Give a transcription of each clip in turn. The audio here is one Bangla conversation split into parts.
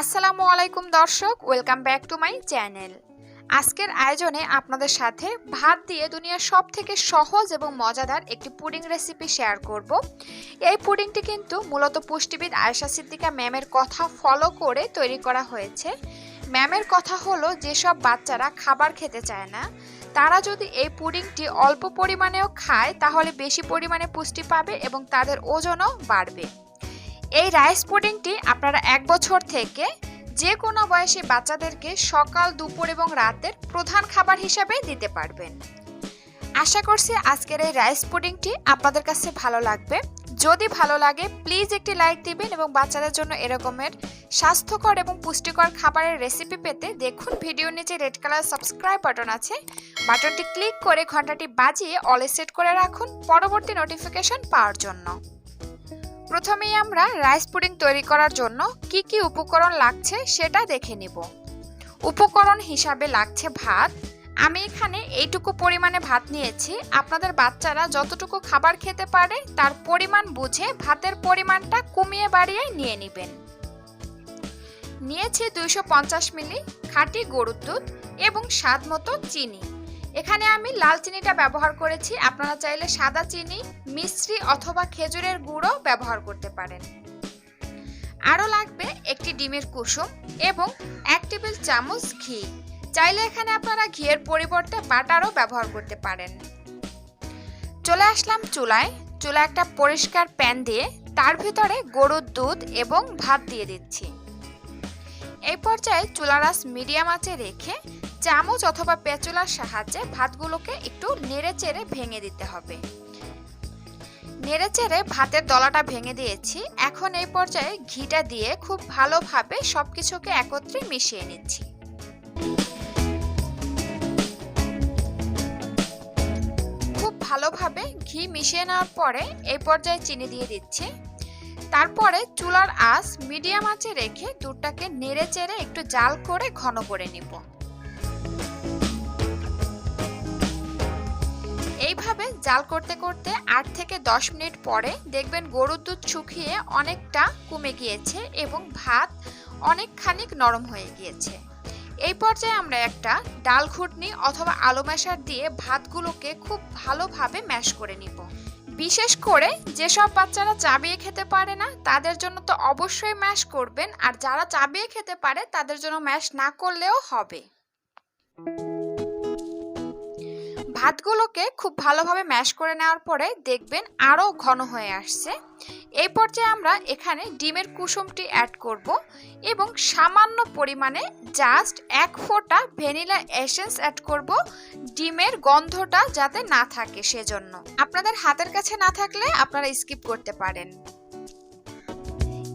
আসসালামু আলাইকুম দর্শক, welcome back to my channel. আজকের আয়োজনে আপনাদের সাথে ভাত দিয়ে দুনিয়ার সব থেকে সহজ এবং মজাদার একটি পুডিং রেসিপি শেয়ার করব। এই পুডিংটি কিন্তু মূলত পুষ্টিবিদ আয়েশা সিদ্দিকা ম্যামের কথা ফলো করে তৈরি করা হয়েছে। ম্যামের কথা হলো, যেসব বাচ্চারা খাবার খেতে চায় না, তারা যদি এই পুডিংটি অল্প পরিমাণেও খায়, তাহলে বেশি পরিমাণে পুষ্টি পাবে এবং তাদের ওজনও বাড়বে। এই রাইস পুডিংটি আপনারা এক বছর থেকে যে কোনো বয়সী বাচ্চাদেরকে সকাল, দুপুর এবং রাতের প্রধান খাবার হিসাবে দিতে পারবেন। আশা করছি আজকের এই রাইস পুডিংটি আপনাদের কাছে ভালো লাগবে। যদি ভালো লাগে, প্লিজ একটি লাইক দিবেন এবং বাচ্চাদের জন্য এরকমের স্বাস্থ্যকর এবং পুষ্টিকর খাবারের রেসিপি পেতে দেখুন। ভিডিওর নিচে রেড কালার সাবস্ক্রাইব বাটন আছে। বাটনটি ক্লিক করে ঘন্টাটি বাজিয়ে অলে সেট করে রাখুন। পরবর্তী নোটিফিকেশন পাওয়ার জন্য। প্রথমেই আমরা রাইস পুডিং তৈরি করার জন্য কি কি উপকরণ লাগছে সেটা দেখে নিব। উপকরণ হিসাবে লাগছে ভাত। আমি এখানে এইটুকু পরিমাণে ভাত নিয়েছি। আপনাদের বাচ্চারা যতটুকু খাবার খেতে পারে তার পরিমাণ বুঝে ভাতের পরিমাণটা কমিয়ে বাড়িয়ে নিয়ে নেবেন। নিয়েছি দুইশো পঞ্চাশ মিলি খাঁটি গরুর দুধ এবং স্বাদ মতো চিনি। এখানে আমি লাল চিনিটা ব্যবহার করেছি। আপনারা চাইলে সাদা চিনি মিশ্রি অথবা খেজুরের গুঁড়ো ব্যবহার করতে পারেন। আরও লাগবে একটি ডিমের কুসুম এবং এক টেবিল চামচ ঘি। চাইলে এখানে আপনারা ঘিয়ের পরিবর্তে বাটারও ব্যবহার করতে পারেন। চলে আসলাম চুলায়। চুলা একটা পরিষ্কার প্যান দিয়ে তার ভিতরে গরুর দুধ এবং ভাত দিয়ে দিচ্ছি। এই পর্যায়ে চুলার আঁচ মিডিয়াম আঁচে রেখে চামচ অথবা পেঁচুলার সাহায্যে ভাতগুলোকে একটু নেড়ে চেড়ে ভেঙে দিতে হবে। নেড়ে চেড়ে ভাতের দলাটা ভেঙে দিয়েছি। এখন এই পর্যায়ে ঘিটা দিয়ে খুব ভালোভাবে সব কিছুকে একত্রে মিশিয়ে নিচ্ছি। খুব ভালোভাবে ঘি মিশিয়ে নেওয়ার পরে এই পর্যায়ে চিনি দিয়ে দিচ্ছি। তারপরে চুলার আঁচ মিডিয়াম আঁচে রেখে দুধটাকে নেড়ে চেড়ে একটু জাল করে ঘন করে নিব। এইভাবে জাল করতে করতে আট থেকে দশ মিনিট পরে দেখবেন গরুর দুধ শুকিয়ে অনেকটা কমে গিয়েছে এবং ভাত অনেকখানি নরম হয়ে গিয়েছে। এই পর্যায়ে আমরা একটা ডাল ঘুটনি অথবা আলু ম্যাশার দিয়ে ভাতগুলোকে খুব ভালোভাবে ম্যাশ করে নিব। বিশেষ করে যেসব বাচ্চারা চাবিয়ে খেতে পারে না, তাদের জন্য তো অবশ্যই ম্যাশ করবেন, আর যারা চাবিয়ে খেতে পারে, তাদের জন্য ম্যাশ না করলেও হবে। ভাতগুলোকে খুব ভালোভাবে ম্যাশ করে নেওয়ার পরে দেখবেন আরও ঘন হয়ে আসছে। এই পর্যায়ে আমরা এখানে ডিমের কুসুমটি অ্যাড করব এবং সামান্য পরিমাণে জাস্ট এক ফোঁটা ভ্যানিলা এসেন্স অ্যাড করব ডিমের গন্ধটা যাতে না থাকে সেজন্য। আপনাদের হাতের কাছে না থাকলে আপনারা স্কিপ করতে পারেন।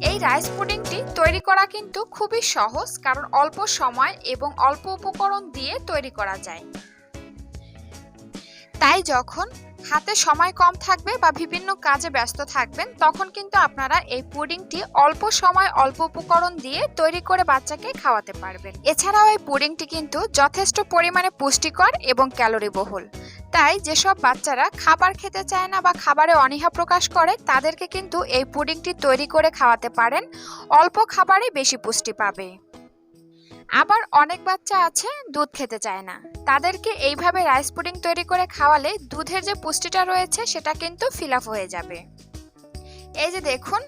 এই রাইস পুডিংটি তৈরি করা কিন্তু খুবই সহজ, কারণ অল্প সময় এবং অল্প উপকরণ দিয়ে তৈরি করা যায়। তাই যখন হাতে সময় কম থাকবে বা বিভিন্ন কাজে ব্যস্ত থাকবেন, তখন কিন্তু আপনারা এই পুডিংটি অল্প সময় অল্প উপকরণ দিয়ে তৈরি করে বাচ্চাকে খাওয়াতে পারবেন। এছাড়াও এই পুডিংটি কিন্তু যথেষ্ট পরিমাণে পুষ্টিকর এবং ক্যালোরি বহুল। তাই যেসব বাচ্চারা খাবার খেতে চায় না বা খাবারে অনীহা প্রকাশ করে, তাদেরকে কিন্তু এই পুডিংটি তৈরি করে খাওয়াতে পারেন। অল্প খাবারে বেশি পুষ্টি পাবে। আবার অনেক বাচ্চা আছে, দুধ খেতে চায় না। তাদেরকে এইভাবে রাইস পুডিং তৈরি করে খাওয়ালে দুধের যে পুষ্টিটা রয়েছে, সেটা কিন্তু ফিল হয়ে যাবে। এই যে দেখুন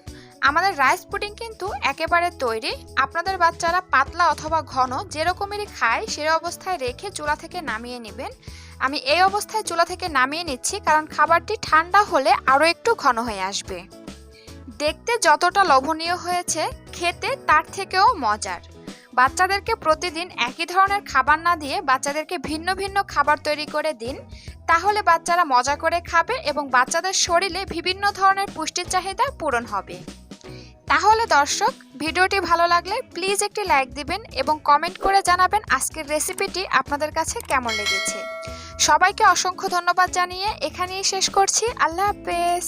আমাদের রাইস পুডিং কিন্তু একেবারে তৈরি। আপনাদের বাচ্চারা পাতলা অথবা ঘন যেরকমেরই খায়, সে অবস্থায় রেখে চুলা থেকে নামিয়ে নেবেন। আমি এই অবস্থায় চুলা থেকে নামিয়ে নিচ্ছি, কারণ খাবারটি ঠান্ডা হলে আরও একটু ঘন হয়ে আসবে। দেখতে যতটা লোভনীয় হয়েছে, খেতে তার থেকেও মজার। বাচ্চাদেরকে প্রতিদিন একই ধরনের খাবার না দিয়ে বাচ্চাদেরকে ভিন্ন ভিন্ন খাবার তৈরি করে দিন। তাহলে বাচ্চারা মজা করে খাবে এবং বাচ্চাদের শরীরে বিভিন্ন ধরনের পুষ্টির চাহিদা পূরণ হবে। তাহলে দর্শক, ভিডিওটি ভালো লাগলে প্লিজ একটি লাইক দিবেন এবং কমেন্ট করে জানাবেন আজকের রেসিপিটি আপনাদের কাছে কেমন লেগেছে। সবাইকে অসংখ্য ধন্যবাদ জানিয়ে এখানেই শেষ করছি। আল্লাহ হাফেজ।